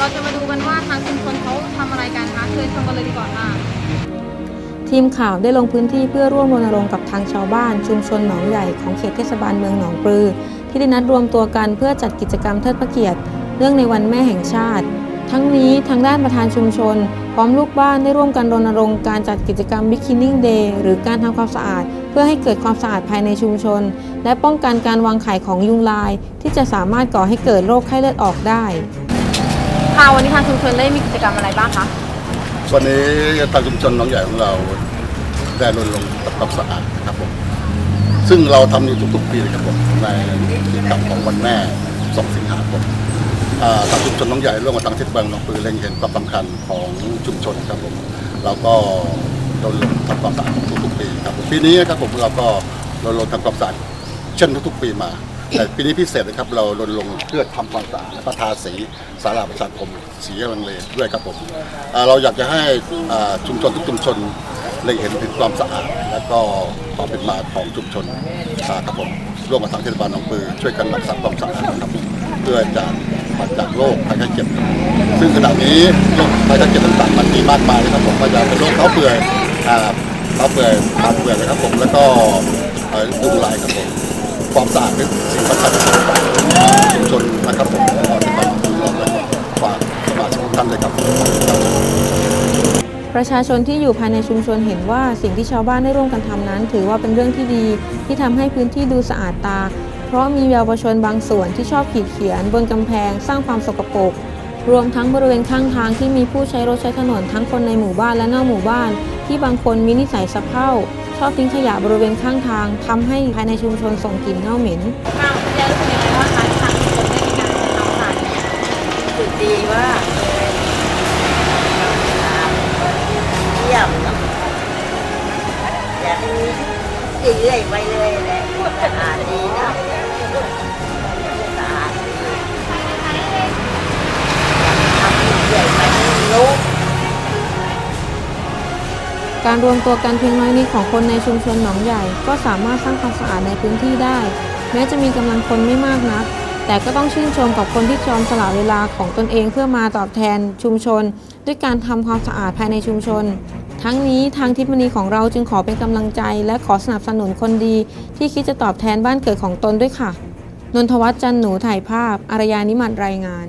เราจะมาดูกันว่าทางชุมชนเขาทำอะไรกันนะคะเชิญชมกันเลยดีกว่าค่ะทีมข่าวได้ลงพื้นที่เพื่อร่วมรณรงค์กับทางชาวบ้านชุมชนหนองใหญ่ของเขตเทศบาลเมืองหนองปลือ ที่ได้นัดรวมตัวกันเพื่อจัดกิจกรรมเทิดพระเกียรติเนื่องในวันแม่แห่งชาติ ทั้งนี้ทางด้านประธานชุมชน พร้อมลูกบ้านได้ร่วมกันรณรงค์การจัดกิจกรรม Beginning Day หรือการทำความสะอาด เพื่อให้เกิดความสะอาดภายในชุมชน และป้องกันการวางไข่ของยุงลาย ที่จะสามารถก่อให้เกิดโรคไข้เลือดออกได้ ค่ะ วันนี้ทางชุมชนได้มีกิจกรรมอะไรบ้างคะ วันนี้ทางชุมชนน้องใหญ่ของเราได้รณรงค์ทำความสะอาดนะครับผม ซึ่งเราทำอยู่ทุกๆปีเลยครับผมในกิจกรรมของวันแม่ 2 สิงหาคมอ่าทางชุมชนน้องใหญ่ร่วมกับทางเทศบาลหนองปือเล็งเห็นความสำคัญของชุมชนครับผมเราก็รณรงค์ทำความสะอาดทุกๆปีครับผมปีนี้ครับผมเราก็รณรงค์ทำความสะอาดเช่นทุกๆปีมา แต่ปีนี้พิเศษนะครับ เรารณรงค์เพื่อทำความสะอาดและก็ทาสีสาราประชาคมสีลังเลด้วยครับผมอ่าเราอยากจะให้อ่าชุมชนทุกชุมชนเล็งเห็นถึงความสะอาด และก็ความเป็นมาของชุมชนอ่าครับผมร่วมกับทางเทศบาลหนองปือ ช่วยกันรักษาความสะอาดนะครับเพื่อจะปัดจากโรคภัยไข้เจ็บ ซึ่งขณะนี้โรคภัยไข้เจ็บต่างๆ มันมีมากมายนะครับผมก็จะเป็นโรคเท้าเปื่อยอ่าเท้าเปื่อยปากเปื่อยนะครับผมแล้วก็เอ่อยุงลายครับผม ความสะอาดเป็นสิ่งสำคัญที่สุดของชุมชนนะครับผมขอในความร่วมมือและฝากสมาชิกทุกท่านเลยครับประชาชนที่อยู่ภายในชุมชนเห็นว่าสิ่งที่ชาวบ้านได้ร่วมกันทำนั้น ถือว่าเป็นเรื่องที่ดีที่ทำให้พื้นที่ดูสะอาดตา เพราะมีเยาวชนบางส่วนที่ชอบขีดเขียน บนกำแพง สร้างความสกปรกรวมทั้งบริเวณข้างทางที่มีผู้ใช้รถใช้ถนนทั้งคนในหมู่บ้านและนอกหมู่บ้าน ที่บางคนมีนิสัยสะเพร่า ชอบทิ้งขยะบริเวณข้างทางทำให้ภายในชุมชนส่งกลิ่นเน่าเหม็นค่ะคุณยายรู้สึกยังไงว่างคะที่ทางชุมชนได้มีการทำความสะอาดเนี่ยรู้สึกดีมาเยี่ยมอยากให้มีเรื่อยไปเลยแหละสะอาดดี การรวมตัวกันเพียงน้อยนิดของคนในชุมชนหนองใหญ่ ก็สามารถสร้างความสะอาดในพื้นที่ได้ แม้จะมีกำลังคนไม่มากนัก แต่ก็ต้องชื่นชมกับคนที่ยอมสละเวลาของตนเองเพื่อมาตอบแทนชุมชน ด้วยการทำความสะอาดภายในชุมชน ทั้งนี้ทางทิพมณีของเราจึงขอเป็นกำลังใจ และขอสนับสนุนคนดี ที่คิดจะตอบแทนบ้านเกิดของตนด้วยค่ะ นนทวัฒน์จันหนูถ่ายภาพอารยานิมัตรรายงาน